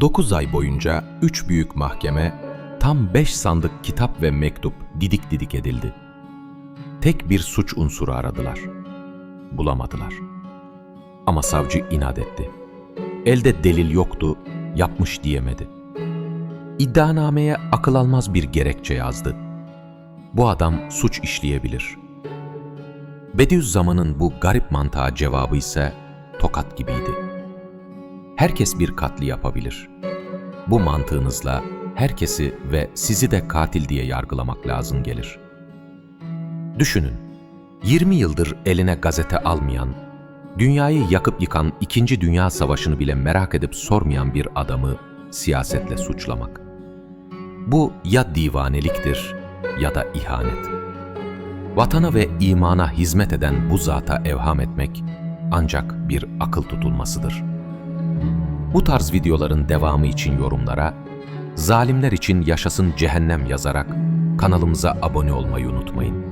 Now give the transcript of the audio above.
9 ay boyunca 3 büyük mahkeme, tam 5 sandık kitap ve mektup didik didik edildi. Tek bir suç unsuru aradılar. Bulamadılar. Ama savcı inat etti. Elde delil yoktu, yapmış diyemedi. İddianameye akıl almaz bir gerekçe yazdı. Bu adam suç işleyebilir. Bediüzzaman'ın bu garip mantığa cevabı ise tokat gibiydi. Herkes bir katli yapabilir. Bu mantığınızla herkesi ve sizi de katil diye yargılamak lazım gelir. Düşünün, 20 yıldır eline gazete almayan, dünyayı yakıp yıkan İkinci Dünya Savaşı'nı bile merak edip sormayan bir adamı siyasetle suçlamak. Bu ya divaneliktir ya da ihanet. Vatana ve imana hizmet eden bu zata evham etmek ancak bir akıl tutulmasıdır. Bu tarz videoların devamı için yorumlara, zalimler için yaşasın cehennem yazarak kanalımıza abone olmayı unutmayın.